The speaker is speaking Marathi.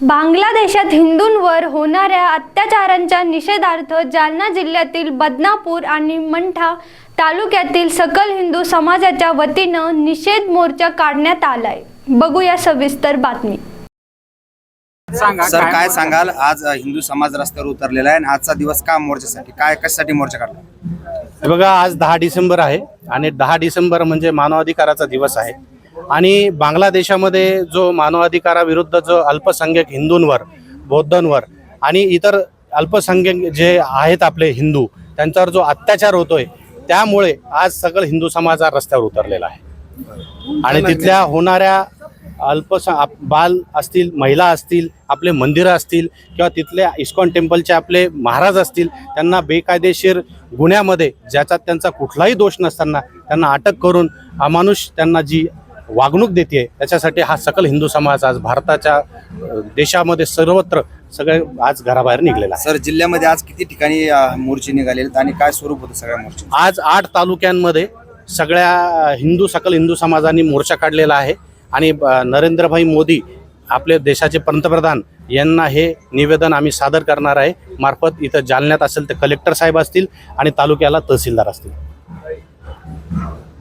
बांगलादेशात हिंदूंवर होणाऱ्या अत्याचारांच्या निषेधार्थ जालना जिल्ह्यातील बदनापूर आणि मंठा तालुक्यातील सकल हिंदू समाजाच्या वतीनं निषेध मोर्चा काढण्यात आलाय. बघूया सविस्तर बातमी. सांगा सर काय सांगाल? आज हिंदू समाज रस्त्यावर उतरलेला आहे आणि आजचा दिवस का मोर्चासाठी? काय कशासाठी मोर्चा काढला? हे बघा आज दहा डिसेंबर आहे आणि दहा डिसेंबर म्हणजे मानवाधिकाराचा दिवस आहे. आणि बांगलादेशामध्ये जो मानवाधिकाराविरुद्ध जो अल्पसंख्यक हिंदूंवर बौद्धांवर आणि इतर अल्पसंख्यक जे आहेत आपले हिंदू त्यांच्यावर जो अत्याचार होतोय त्यामुळे आज सगळं हिंदू समाज हा रस्त्यावर उतरलेला आहे. आणि तिथल्या होणाऱ्या अल्पस बाल असतील महिला असतील आपले मंदिरं असतील किंवा तिथल्या इस्कॉन टेम्पलचे आपले महाराज असतील त्यांना बेकायदेशीर गुन्ह्यामध्ये ज्याच्यात त्यांचा कुठलाही दोष नसताना त्यांना अटक करून अमानुष त्यांना जी वागणूक देते त्याच्यासाठी हा सकल हिंदू समाज आज भारताच्या देशामध्ये सर्वत्र सगळे आज घराबाहेर निघलेला आहे. सर जिल्ह्यामध्ये आज किती ठिकाणी मोर्चे निघाले आणि काय स्वरूप होतं सगळ्या मोर्चे? आज आठ तालुक्यांमध्ये सगळ्या हिंदू सकल हिंदू समाजांनी मोर्चा काढलेला आहे. आणि नरेंद्रभाई मोदी आपले देशाचे पंतप्रधान यांना हे निवेदन आम्ही सादर करणार आहे. मार्फत इथं जालन्यात असेल तर कलेक्टर साहेब असतील आणि तालुक्याला तहसीलदार असतील.